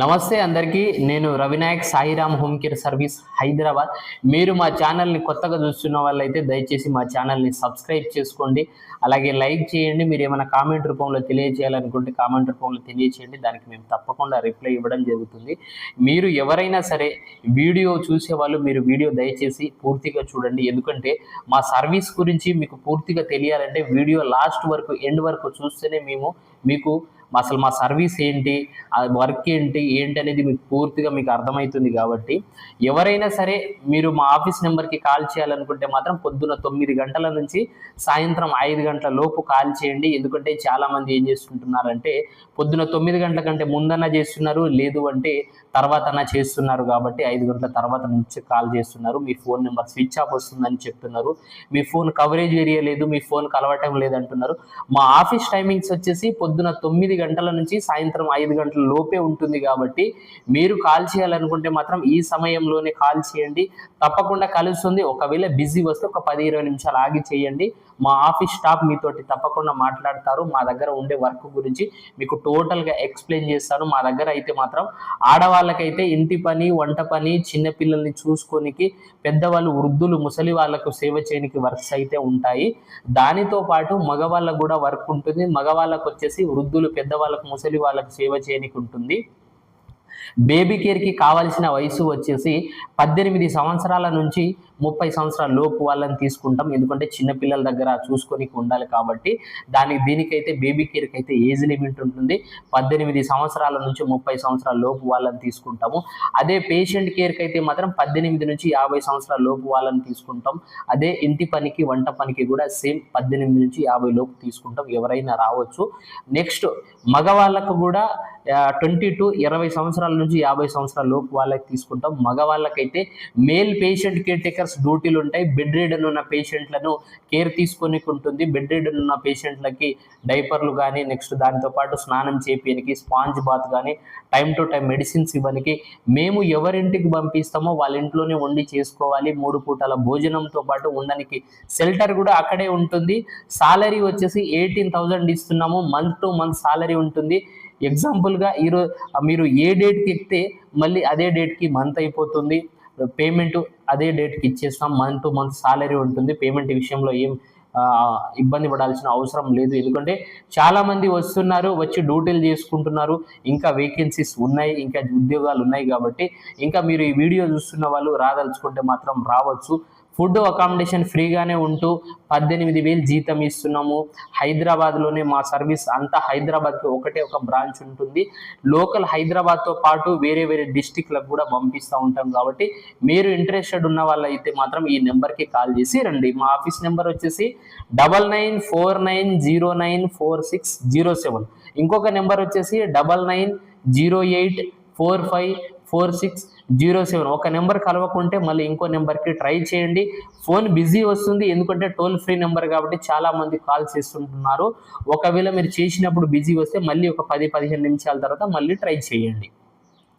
నమస్తే అందరికీ. నేను Ravinayak Sairam home care service Hyderabad. మీరు మా ఛానల్ని కొత్తగా చూస్తున్న వాళ్ళైతే దయచేసి మా ఛానల్ని సబ్స్క్రైబ్ చేసుకోండి. అలాగే లైక్ చేయండి. మీరు ఏమైనా కామెంట్ రూపంలో తెలియజేయాలనుకుంటే కామెంట్ రూపంలో తెలియజేయండి. దానికి మేము తప్పకుండా రిప్లై ఇవ్వడం జరుగుతుంది. మీరు ఎవరైనా సరే వీడియో చూసే వాళ్ళు మీరు వీడియో దయచేసి పూర్తిగా చూడండి. ఎందుకంటే మా సర్వీస్ గురించి మీకు పూర్తిగా తెలియాలంటే వీడియో లాస్ట్ వరకు ఎండ్ వరకు చూస్తేనే మేము మీకు అసలు మా సర్వీస్ ఏంటి? వర్క్ ఏంటి? ఏంటి అనేది మీకు పూర్తిగా మీకు అర్థమవుతుంది కాబట్టి ఎవరైనా సరే మీరు మా ఆఫీస్ నెంబర్కి కాల్ చేయాలనుకుంటే మాత్రం పొద్దున తొమ్మిది గంటల నుంచి సాయంత్రం ఐదు గంటల లోపు కాల్ చేయండి. ఎందుకంటే చాలామంది ఏం చేస్తుంటున్నారంటే పొద్దున తొమ్మిది గంటల కంటే ముందన్నా చేస్తున్నారు లేదు అంటే తర్వాత చేస్తున్నారు కాబట్టి ఐదు గంటల తర్వాత నుంచి కాల్ చేస్తున్నారు. మీ ఫోన్ నెంబర్ స్విచ్ ఆఫ్ వస్తుందని చెప్తున్నారు. మీ ఫోన్ కవరేజ్ ఏరియా లేదు మీ ఫోన్ కలవటం లేదంటున్నారు. మా ఆఫీస్ టైమింగ్స్ వచ్చేసి పొద్దున తొమ్మిది గంటల నుంచి సాయంత్రం ఐదు గంటల లోపే ఉంటుంది కాబట్టి మీరు కాల్ చేయాలనుకుంటే మాత్రం ఈ సమయంలోనే కాల్ చేయండి. తప్పకుండా కలుస్తుంది. ఒకవేళ బిజీ వస్తే ఒక పది ఇరవై నిమిషాలు ఆగి చేయండి. మా ఆఫీస్ స్టాఫ్ మీతోటి తప్పకుండా మాట్లాడతారు. మా దగ్గర ఉండే వర్క్ గురించి మీకు టోటల్గా ఎక్స్ప్లెయిన్ చేస్తాను. మా దగ్గర అయితే మాత్రం ఆడవాళ్ళకైతే ఇంటి పని వంట పని చిన్నపిల్లల్ని చూసుకోనికి పెద్దవాళ్ళు వృద్ధులు ముసలి వాళ్ళకు సేవ చేయడానికి వర్క్స్ అయితే ఉంటాయి. దానితో పాటు మగవాళ్ళకు కూడా వర్క్ ఉంటుంది. మగవాళ్ళకు వచ్చేసి వృద్ధులు పెద్ద పెద్దవాళ్ళకు ముసలి వాళ్ళకు సేవ చేయడానికి ఉంటుంది బేబీ కేర్కి కావాల్సిన వయసు వచ్చేసి పద్దెనిమిది సంవత్సరాల నుంచి ముప్పై సంవత్సరాల లోపు వాళ్ళని తీసుకుంటాం. ఎందుకంటే చిన్నపిల్లల దగ్గర చూసుకొని ఉండాలి కాబట్టి దానికి దీనికైతే బేబీ కేర్కి అయితే ఏజ్ లిమిట్ ఉంటుంది. పద్దెనిమిది సంవత్సరాల నుంచి ముప్పై సంవత్సరాల లోపు వాళ్ళని తీసుకుంటాము. అదే పేషెంట్ కేర్కి అయితే మాత్రం పద్దెనిమిది నుంచి యాభై సంవత్సరాల లోపు వాళ్ళని తీసుకుంటాం. అదే ఇంటి పనికి వంట పనికి కూడా సేమ్ పద్దెనిమిది నుంచి యాభై లోపు తీసుకుంటాం. ఎవరైనా రావచ్చు. నెక్స్ట్ మగవాళ్ళకు కూడా ట్వంటీ టు ఇరవై సంవత్సరాల నుంచి యాభై సంవత్సరాల లోపు వాళ్ళకి తీసుకుంటాం. మగవాళ్ళకైతే మేల్ పేషెంట్ కేర్ టేకర్స్ డ్యూటీలు ఉంటాయి బెడ్ రీడన్ ఉన్న పేషెంట్లను కేర్ తీసుకొని ఉంటుంది. బెడ్ రీడన్ ఉన్న పేషెంట్లకి డైపర్లు కానీ నెక్స్ట్ దాంతోపాటు స్నానం చేపియనికి స్పాంజ్ బాత్ కానీ టైం టు టైం మెడిసిన్స్ ఇవ్వనికి మేము ఎవరింటికి పంపిస్తామో వాళ్ళ ఇంట్లోనే వండి చేసుకోవాలి. మూడు పూటల భోజనంతో పాటు ఉండడానికి షెల్టర్ కూడా అక్కడే ఉంటుంది. సాలరీ వచ్చేసి ఎయిటీన్ థౌజండ్ ఇస్తున్నాము. మంత్ టు మంత్ సాలరీ ఉంటుంది. ఎగ్జాంపుల్గా ఈరోజు మీరు ఏ డేట్కి ఎక్కితే మళ్ళీ అదే డేట్కి మంత్ అయిపోతుంది. పేమెంట్ అదే డేట్కి ఇచ్చేస్తాం. మంత్ టు మంత్ సాలరీ ఉంటుంది. పేమెంట్ విషయంలో ఏం ఇబ్బంది పడాల్సిన అవసరం లేదు. ఎందుకంటే చాలామంది వస్తున్నారు వచ్చి డ్యూటీలు చేసుకుంటున్నారు. ఇంకా వేకెన్సీస్ ఉన్నాయి ఇంకా ఉద్యోగాలు ఉన్నాయి కాబట్టి ఇంకా మీరు ఈ వీడియో చూస్తున్న వాళ్ళు రాదలుచుకుంటే మాత్రం రావచ్చు. ఫుడ్ అకామిడేషన్ ఫ్రీగానే ఉంటూ పద్దెనిమిది వేలు జీతం ఇస్తున్నాము. హైదరాబాద్లోనే మా సర్వీస్ అంతా హైదరాబాద్కి ఒకటే ఒక బ్రాంచ్ ఉంటుంది. లోకల్ హైదరాబాద్తో పాటు వేరే వేరే డిస్టిక్లకు కూడా పంపిస్తూ ఉంటాం కాబట్టి మీరు ఇంట్రెస్టెడ్ ఉన్న వాళ్ళైతే మాత్రం ఈ నెంబర్కి కాల్ చేసి రండి. మా ఆఫీస్ నెంబర్ వచ్చేసి double nine four nine zero nine four six zero seven. ఇంకొక నెంబర్ వచ్చేసి double nine zero eight four five four six zero seven. ఒక నెంబర్ కలవకుంటే మళ్ళీ ఇంకో నెంబర్కి ట్రై చేయండి. ఫోన్ బిజీ వస్తుంది ఎందుకంటే టోల్ ఫ్రీ నెంబర్ కాబట్టి చాలామంది కాల్ చేస్తుంటున్నారు. ఒకవేళ మీరు చేసినప్పుడు బిజీ వస్తే మళ్ళీ ఒక పది పదిహేను నిమిషాల తర్వాత మళ్ళీ ట్రై చేయండి.